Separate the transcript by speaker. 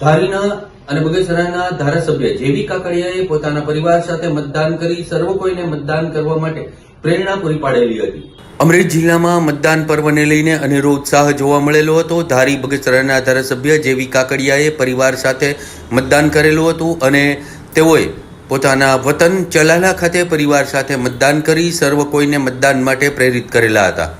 Speaker 1: ધારીના અને બગસરાના ધારાસભ્ય જેવી કાકડિયાએ પોતાના પરિવાર સાથે મતદાન કરી સર્વ કોઈને મતદાન કરવા માટે પ્રેરણા પૂરી પાડેલી હતી. અમરેલી જિલ્લામાં મતદાન પર્વને લઈને અનેરો ઉત્સાહ જોવા મળેલો હતો. ધારી બગસરાના ધારાસભ્ય જેવી કાકડિયાએ પરિવાર સાથે મતદાન કરેલું હતું અને તેઓએ પોતાના વતન ચલાલા ખાતે પરિવાર સાથે મતદાન કરી સર્વ કોઈને મતદાન માટે પ્રેરિત કરેલા હતા.